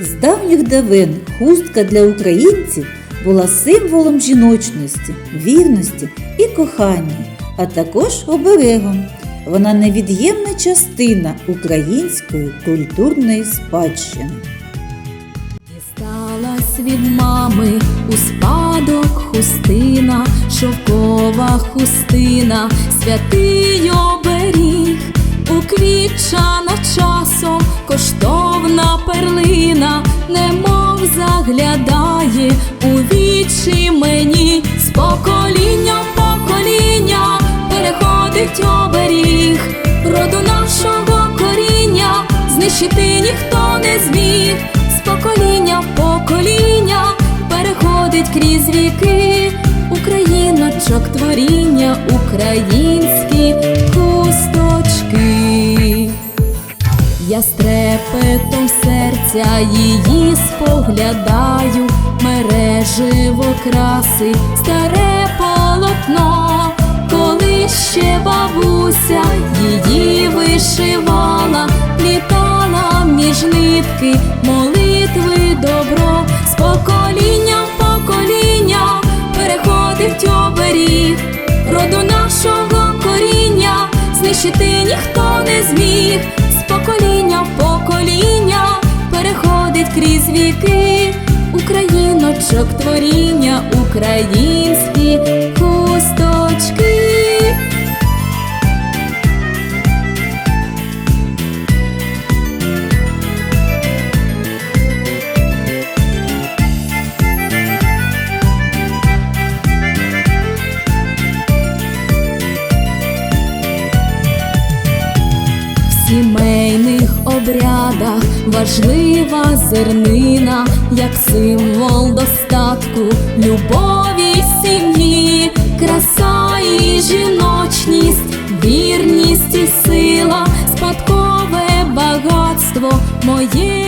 З давніх давен хустка для українців була символом жіночності, вірності і кохання, а також оберегом. Вона невід'ємна частина української культурної спадщини. Дісталась від мами у спадок хустина, шовкова хустина, святий оберіг, уквітчана заглядає у вічі мені, з покоління в покоління переходить оберіг, роду нашого коріння знищити ніхто не зміг, з покоління в покоління переходить крізь віки, україночок творіння, українські Я з трепетом серця її споглядаю, мереживо краси, старе полотно, коли ще бабуся її вишивала, літала між нитки, молитви добро, з покоління в покоління переходить оберіг, роду нашого коріння знищити ніхто не зміг, покоління в покоління переходить крізь віки, україночок творіння, українські обрядах важлива зернина, як символ достатку, любові сім'ї, краса і жіночність, вірність і сила, спадкове багатство моєї